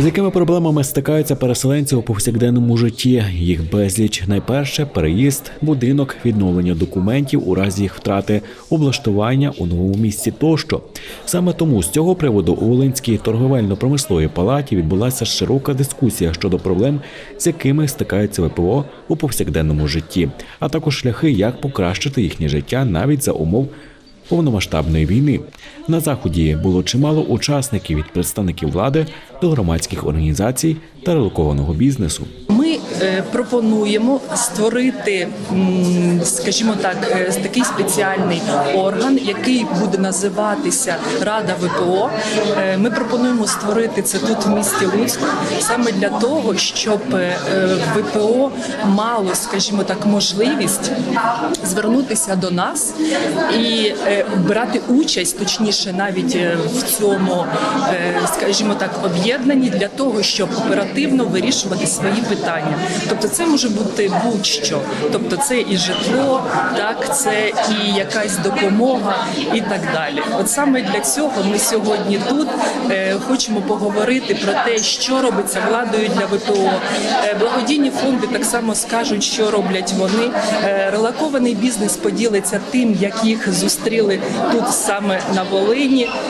З якими проблемами стикаються переселенці у повсякденному житті? Їх безліч. Найперше переїзд, будинок, відновлення документів у разі їх втрати, облаштування у новому місці тощо. Саме тому з цього приводу у Волинській торговельно-промисловій палаті відбулася широка дискусія щодо проблем, з якими стикаються ВПО у повсякденному житті, а також шляхи, як покращити їхнє життя навіть за умов повномасштабної війни. На заході було чимало учасників від представників влади до громадських організацій та релокованого бізнесу. Ми пропонуємо створити, скажімо так, е, такий спеціальний орган, який буде називатися Рада ВПО. Е, Ми пропонуємо створити це тут в місті Луцьку саме для того, щоб е, е, ВПО мало, скажімо так, можливість звернутися до нас і е, брати участь, точніше, навіть е, в цьому, е, скажімо так, об'єднанні для того, щоб оперативно вирішувати свої питання. Тобто, це може бути будь-що. Тобто, це і житло, так це і якась допомога, і так далі. От саме для цього ми сьогодні тут е, хочемо поговорити про те, що робиться владою для ВПО. Е, Благодійні фонди так само скажуть, що роблять вони. Е, Релакований бізнес поділиться тим, як їх зустріли тут саме на Волині.